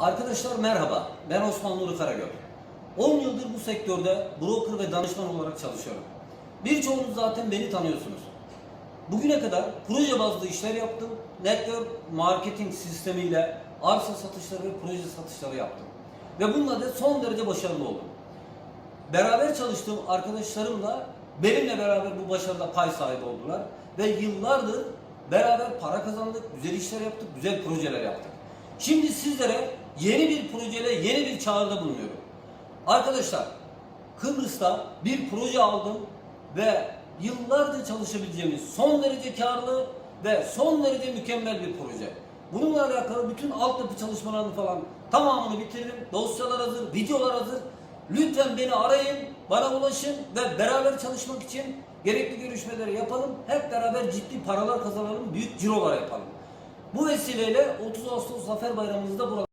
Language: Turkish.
Arkadaşlar merhaba, ben Osman Nuri Karagöl. 10 yıldır bu sektörde broker ve danışman olarak çalışıyorum. Birçoğunuz zaten beni tanıyorsunuz. Bugüne kadar proje bazlı işler yaptım. Network marketing sistemiyle arsa satışları ve proje satışları yaptım. Ve bununla da son derece başarılı oldum. Beraber çalıştığım arkadaşlarımla benimle beraber bu başarıda pay sahibi oldular. Ve yıllardır beraber para kazandık, güzel işler yaptık, güzel projeler yaptık. Şimdi sizlere yeni bir projeyle yeni bir çağrıda bulunuyorum. Arkadaşlar Kıbrıs'ta bir proje aldım ve yıllardır çalışabileceğimiz son derece karlı ve son derece mükemmel bir proje. Bununla alakalı bütün altyapı çalışmalarını falan tamamını bitirdim. Dosyalar hazır, videolar hazır. Lütfen beni arayın, bana ulaşın ve beraber çalışmak için gerekli görüşmeleri yapalım. Hep beraber ciddi paralar kazanalım, büyük cirolar yapalım. Bu vesileyle 30 Ağustos Zafer Bayramımızda burada